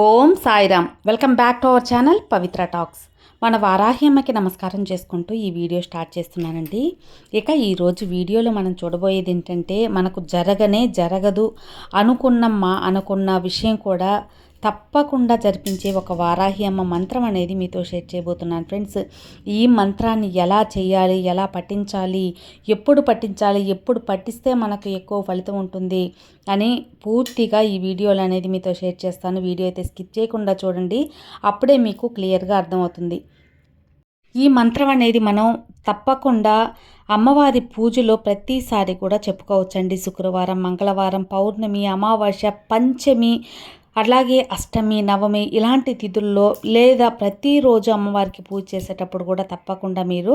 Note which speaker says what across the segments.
Speaker 1: Om Sairam. Welcome back to our channel Pavitra talks. మన వారాహ్యమ్మకి నమస్కారం చేసుకుంటూ ఈ వీడియో స్టార్ట్ చేస్తున్నానండి. ఇక ఈరోజు వీడియోలో మనం చూడబోయేది ఏంటంటే మనకు జరగనే జరగదు అనుకున్నమ్మా అనుకున్న విషయం కూడా తప్పకుండా జరిపించే ఒక వారాహి అమ్మ మంత్రం అనేది మీతో షేర్ చేయబోతున్నాను. ఫ్రెండ్స్ ఈ మంత్రాన్ని ఎలా చేయాలి ఎలా పఠించాలి ఎప్పుడు పఠించాలి ఎప్పుడు పఠిస్తే మనకు ఎక్కువ ఫలితం ఉంటుంది అని పూర్తిగా ఈ వీడియోలు అనేది మీతో షేర్ చేస్తాను. వీడియో అయితే స్కిప్ చేయకుండా చూడండి అప్పుడే మీకు క్లియర్గా అర్థమవుతుంది. ఈ మంత్రం అనేది మనం తప్పకుండా అమ్మవారి పూజలో ప్రతిసారి కూడా చెప్పుకోవచ్చండి. శుక్రవారం మంగళవారం పౌర్ణమి అమావాస్య పంచమి అలాగే అష్టమి నవమి ఇలాంటి తిథుల్లో లేదా ప్రతిరోజు అమ్మవారికి పూజ చేసేటప్పుడు కూడా తప్పకుండా మీరు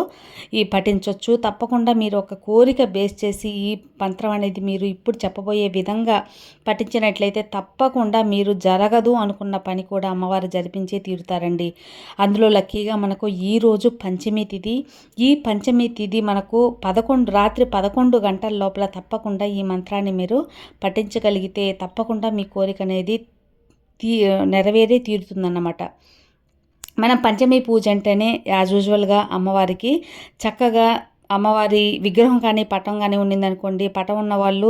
Speaker 1: ఈ పఠించవచ్చు తప్పకుండా మీరు ఒక కోరిక బేస్ చేసి ఈ మంత్రం అనేది మీరు ఇప్పుడు చెప్పబోయే విధంగా పఠించినట్లయితే తప్పకుండా మీరు జరగదు అనుకున్న పని కూడా అమ్మవారు జరిపించే తీరుతారండి. అందులో లక్కీగా మనకు ఈరోజు పంచమి తిథి. ఈ పంచమి తిథి మనకు పదకొండు రాత్రి పదకొండు గంటల లోపల తప్పకుండా ఈ మంత్రాన్ని మీరు పఠించగలిగితే తప్పకుండా మీ కోరిక అనేది తీ నెరవేరే తీరుతుందన్నమాట. మనం పంచమి పూజ అంటేనే యాజ్ యూజువల్గా అమ్మవారికి చక్కగా అమ్మవారి విగ్రహం కానీ పటం కానీ ఉండిందనుకోండి పటం ఉన్న వాళ్ళు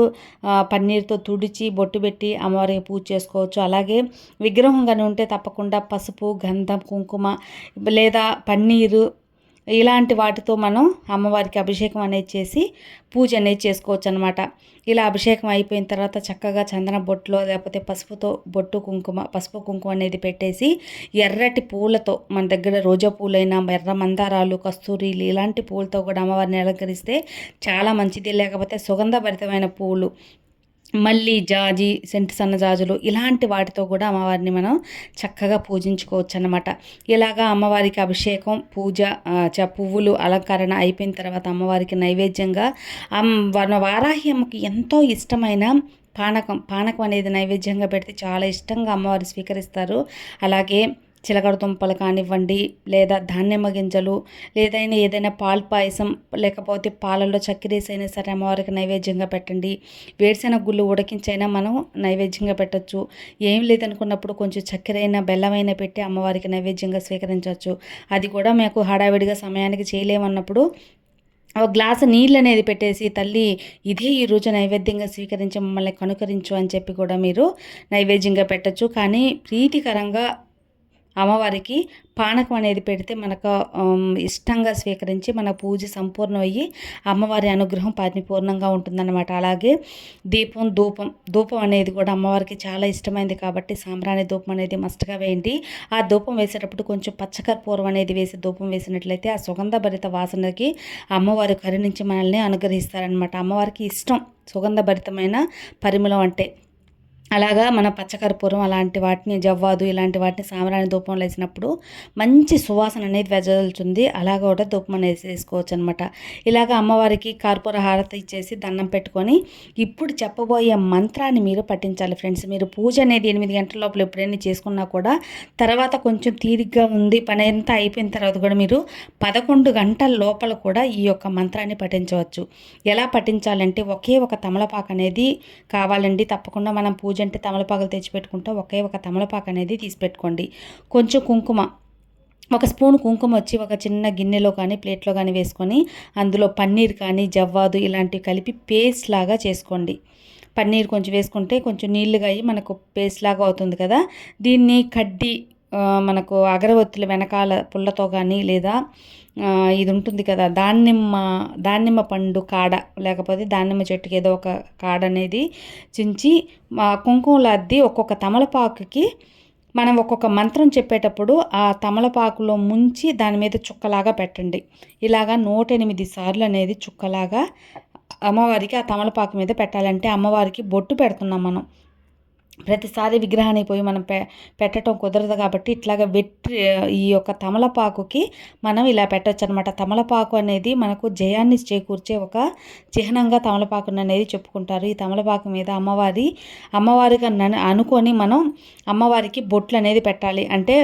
Speaker 1: పన్నీరుతో తుడిచి బొట్టు పెట్టి అమ్మవారికి పూజ చేసుకోవచ్చు. అలాగే విగ్రహం కానీ ఉంటే తప్పకుండా పసుపు గంధం కుంకుమ లేదా పన్నీరు ఇలాంటి వాటితో మనం అమ్మవారికి అభిషేకం అనేది చేసి పూజ అనేది చేసుకోవచ్చు అనమాట ఇలా అభిషేకం అయిపోయిన తర్వాత చక్కగా చందన బొట్టులో లేకపోతే పసుపుతో బొట్టు కుంకుమ పసుపు కుంకుమ అనేది పెట్టేసి ఎర్రటి పూలతో మన దగ్గర రోజా పూలైనా ఎర్ర మందారాలు కస్తూరీలు ఇలాంటి పూలతో కూడా అమ్మవారిని అలంకరిస్తే చాలా మంచిది. లేకపోతే సుగంధభరితమైన పూలు మళ్ళీ జాజి సెంటు సన్నజాజులు ఇలాంటి వాటితో కూడా అమ్మవారిని మనం చక్కగా పూజించుకోవచ్చు అనమాట ఇలాగా అమ్మవారికి అభిషేకం పూజ చ పువ్వులు అలంకరణ అయిపోయిన తర్వాత అమ్మవారికి నైవేద్యంగా మన వారాహి అమ్మకి ఎంతో ఇష్టమైన పానకం పానకం అనేది నైవేద్యంగా పెడితే చాలా ఇష్టంగా అమ్మవారు స్వీకరిస్తారు. అలాగే చిలకడ దుంపలు కానివ్వండి లేదా ధాన్యమ గింజలు లేదైనా ఏదైనా పాలు పాయసం లేకపోతే పాలల్లో చక్కెరేసైనా సరే అమ్మవారికి నైవేద్యంగా పెట్టండి. వేరుశెనగ గుళ్ళు ఉడకించైనా మనం నైవేద్యంగా పెట్టచ్చు. ఏం లేదనుకున్నప్పుడు కొంచెం చక్కెరైనా బెల్లమైనా పెట్టి అమ్మవారికి నైవేద్యంగా స్వీకరించవచ్చు. అది కూడా మాకు హడావిడిగా సమయానికి చేయలేమన్నప్పుడు ఒక గ్లాసు నీళ్ళు అనేది పెట్టేసి తల్లి ఇదే ఈ రోజు నైవేద్యంగా స్వీకరించి మమ్మల్ని కనుకరించు అని చెప్పి కూడా మీరు నైవేద్యంగా పెట్టచ్చు. కానీ ప్రీతికరంగా అమ్మవారికి పానకం అనేది పెడితే మనకు ఇష్టంగా స్వీకరించి మన పూజ సంపూర్ణమయ్యి అమ్మవారి అనుగ్రహం పరిపూర్ణంగా ఉంటుందన్నమాట. అలాగే దీపం ధూపం ధూపం అనేది కూడా అమ్మవారికి చాలా ఇష్టమైంది కాబట్టి సాంబ్రాణి ధూపం అనేది మస్ట్గా వేయండి. ఆ ధూపం వేసేటప్పుడు కొంచెం పచ్చకర్పూరం అనేది వేసి ధూపం వేసినట్లయితే ఆ సుగంధభరిత వాసనకి అమ్మవారి కరుణించి మనల్ని అనుగ్రహిస్తారనమాట అమ్మవారికి ఇష్టం సుగంధభరితమైన పరిమళం అంటే అలాగా మన పచ్చకర్పూరం అలాంటి వాటిని జవ్వాదు ఇలాంటి వాటిని సాంబ్రాణి ధూపంలో వేసినప్పుడు మంచి సువాసన అనేది వెజలుతుంది అలాగ కూడా ధూపం అనేది వేసుకోవచ్చు అనమాట ఇలాగ అమ్మవారికి కర్పూర హారతి ఇచ్చేసి దండం పెట్టుకొని ఇప్పుడు చెప్పబోయే మంత్రాన్ని మీరు పఠించాలి ఫ్రెండ్స్. మీరు పూజ అనేది ఎనిమిది గంటల లోపల ఎప్పుడైనా చేసుకున్నా కూడా తర్వాత కొంచెం తీరిగ్గా ఉంది పని అంతా అయిపోయిన తర్వాత కూడా మీరు పదకొండు గంటల లోపల కూడా ఈ యొక్క మంత్రాన్ని పఠించవచ్చు. ఎలా పఠించాలంటే ఒకే ఒక తమలపాకు అనేది కావాలండి. తప్పకుండా మనం పూజ పూజ తమలపాకులు తెచ్చిపెట్టుకుంటా ఒకే ఒక తమలపాకు అనేది తీసి పెట్టుకోండి కొంచెం కుంకుమ ఒక స్పూన్ కుంకుమ వచ్చి ఒక చిన్న గిన్నెలో కానీ ప్లేట్లో కానీ వేసుకొని అందులో పన్నీర్ కానీ జవ్వాదు ఇలాంటివి కలిపి పేస్ట్ లాగా చేసుకోండి. పన్నీర్ కొంచెం వేసుకుంటే కొంచెం నీళ్ళుగా అయ్యి మనకు పేస్ట్ లాగా అవుతుంది కదా? దీన్ని కడ్డీ మనకు అగరవత్తుల వెనకాల పుల్లతో కానీ లేదా ఇది ఉంటుంది కదా దానిమ్మ దానిమ్మ పండు కాడ లేకపోతే దానిమ్మ చెట్టుకి ఏదో ఒక కాడ అనేది చించి కుంకుమలు అద్ది ఒక్కొక్క తమలపాకుకి మనం ఒక్కొక్క మంత్రం చెప్పేటప్పుడు ఆ తమలపాకులో ముంచి దాని మీద చుక్కలాగా పెట్టండి. ఇలాగా నూట ఎనిమిది సార్లు అనేది చుక్కలాగా అమ్మవారికి ఆ తమలపాకు మీద పెట్టాలంటే అమ్మవారికి బొట్టు పెడుతున్నాం మనం. ప్రతిసారి విగ్రహాన్ని పోయి మనం పె పెట్టడం కుదరదు కాబట్టి ఇట్లాగ వెట్టి ఈ యొక్క తమలపాకుకి మనం ఇలా పెట్టచ్చు అనమాట తమలపాకు అనేది మనకు జయాన్ని చేకూర్చే ఒక చిహ్నంగా తమలపాకును అనేది చెప్పుకుంటారు. ఈ తమలపాకు మీద అమ్మవారి అమ్మవారిగా అనుకొని మనం అమ్మవారికి బొట్లు అనేది పెట్టాలి. అంటే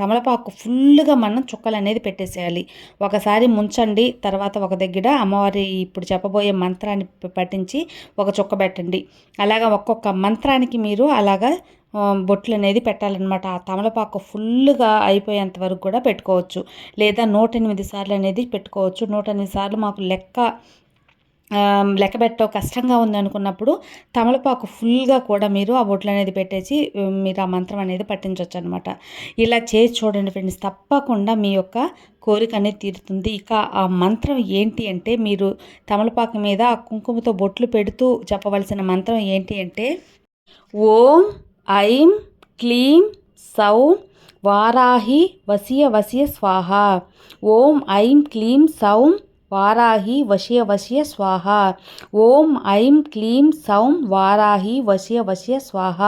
Speaker 1: తమలపాకు ఫుల్గా మనం చుక్కలు అనేది పెట్టేసేయాలి. ఒకసారి ముంచండి తర్వాత ఒక దగ్గర అమ్మవారి ఇప్పుడు చెప్పబోయే మంత్రాన్ని పట్టించి పఠించి ఒక చుక్క పెట్టండి. అలాగా ఒక్కొక్క మంత్రానికి మీరు అలాగా బొట్లు అనేది పెట్టాలన్నమాట. ఆ తమలపాకు ఫుల్గా అయిపోయేంత వరకు కూడా పెట్టుకోవచ్చు. లేదా నూట ఎనిమిది సార్లు అనేది పెట్టుకోవచ్చు. నూట ఎనిమిది సార్లు మాకు లెక్క ఆ, కష్టంగా ఉంది అనుకున్నప్పుడు తమలపాకు ఫుల్గా కూడా మీరు ఆ బొట్లు అనేది పెట్టేసి మీరు ఆ మంత్రం అనేది పట్టించవచ్చు అనమాట ఇలా చేసి చూడండి ఫ్రెండ్స్ తప్పకుండా మీ యొక్క కోరిక అనేది తీరుతుంది. ఇక ఆ మంత్రం ఏంటి అంటే మీరు తమలపాకు మీద ఆ కుంకుమతో బొట్లు పెడుతూ చెప్పవలసిన మంత్రం ఏంటి అంటే ఓం ఐం క్లీం సౌ వారాహి వసియ వసియ స్వాహ. ఓం ఐం క్లీం సౌం వారాహి వశ్య వశ్య స్వాహ. ఓం ఐం క్లీం సౌం వారాహి వశ్య వశ్య స్వాహ.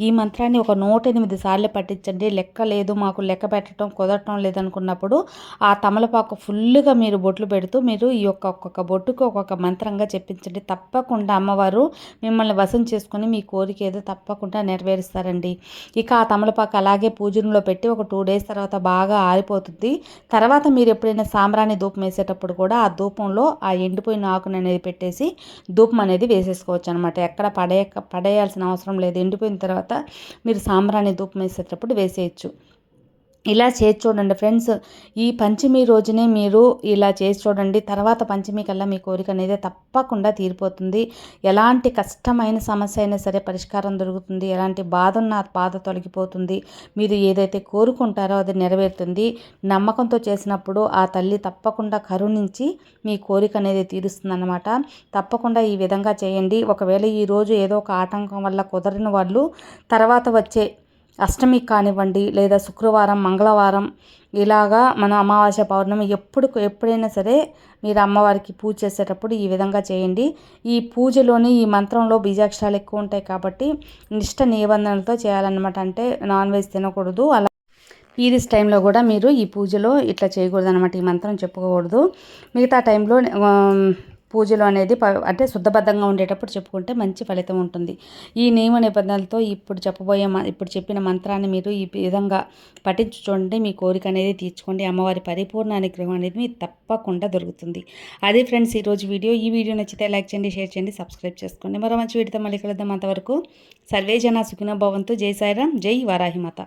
Speaker 1: ఈ మంత్రాన్ని ఒక నూట ఎనిమిది సార్లు పట్టించండి లెక్క లేదు మాకు లెక్క పెట్టడం కుదరటం లేదనుకున్నప్పుడు ఆ తమలపాకు ఫుల్గా మీరు బొట్లు పెడుతూ మీరు ఈ యొక్క ఒక్కొక్క బొట్టుకు ఒక్కొక్క మంత్రంగా చెప్పించండి. తప్పకుండా అమ్మవారు మిమ్మల్ని వశం చేసుకుని మీ కోరిక ఏదో తప్పకుండా నెరవేరుస్తారండి. ఇక ఆ తమలపాకు అలాగే పూజనలో పెట్టి ఒక టూ డేస్ తర్వాత బాగా ఆరిపోతుంది. తర్వాత మీరు ఎప్పుడైనా సాంబ్రాణి ధూపం వేసేటప్పుడు కూడా ఆ ధూపంలో ఆ ఎండిపోయిన ఆకును అనేది పెట్టేసి ధూపం అనేది వేసేసుకోవచ్చు అనమాట ఎక్కడ పడేయక పడేయాల్సిన అవసరం లేదు. ఎండిపోయిన తర్వాత మీరు సాంబ్రాణి ధూపం వేసేటప్పుడు వేసేయచ్చు. ఇలా చేసి చూడండి ఫ్రెండ్స్. ఈ పంచమి రోజునే మీరు ఇలా చేసి చూడండి. తర్వాత పంచమి కల్లా మీ కోరిక అనేది తప్పకుండా తీరిపోతుంది. ఎలాంటి కష్టమైన సమస్య అయినా సరే పరిష్కారం దొరుకుతుంది. ఎలాంటి బాధ ఉన్న బాధ తొలగిపోతుంది. మీరు ఏదైతే కోరుకుంటారో అది నెరవేరుతుంది. నమ్మకంతో చేసినప్పుడు ఆ తల్లి తప్పకుండా కరుణించి మీ కోరిక అనేది తీరుస్తుంది తప్పకుండా ఈ విధంగా చేయండి. ఒకవేళ ఈరోజు ఏదో ఒక ఆటంకం వల్ల కుదరని వాళ్ళు తర్వాత వచ్చే అష్టమి కానివ్వండి లేదా శుక్రవారం మంగళవారం ఇలాగా మన అమావాస్య పౌర్ణమి ఎప్పుడు ఎప్పుడైనా సరే మీరు అమ్మవారికి పూజ చేసేటప్పుడు ఈ విధంగా చేయండి. ఈ పూజలోని ఈ మంత్రంలో బీజాక్షరాలు ఎక్కువ ఉంటాయి కాబట్టి నిష్ట నిబంధనలతో చేయాలన్నమాట. అంటే నాన్ వెజ్ తినకూడదు. అలా పీరియడ్స్ టైంలో కూడా మీరు ఈ పూజలో ఇట్లా చేయకూడదు అనమాట ఈ మంత్రం చెప్పుకోకూడదు. మిగతా టైంలో పూజలు అనేది ప అంటే శుద్ధబద్ధంగా ఉండేటప్పుడు చెప్పుకుంటే మంచి ఫలితం ఉంటుంది. ఈ నియమ నిబంధనలతో ఇప్పుడు చెప్పబోయే మ- ఇప్పుడు చెప్పిన మంత్రాన్ని మీరు ఈ విధంగా పఠించు చూడండి మీ కోరిక అనేది తీర్చుకోండి. అమ్మవారి పరిపూర్ణ అనుగ్రహం అనేది మీకు తప్పకుండా దొరుకుతుంది. అదే ఫ్రెండ్స్ ఈరోజు వీడియో. ఈ వీడియో నచ్చితే లైక్ చేయండి షేర్ చేయండి సబ్స్క్రైబ్ చేసుకోండి. మరో మంచి వీడితో మళ్ళీ కలుద్దాం. అంతవరకు సర్వే జన సుఖినో భవంతు. జై సాయిరామ్ జై వారాహిమాత.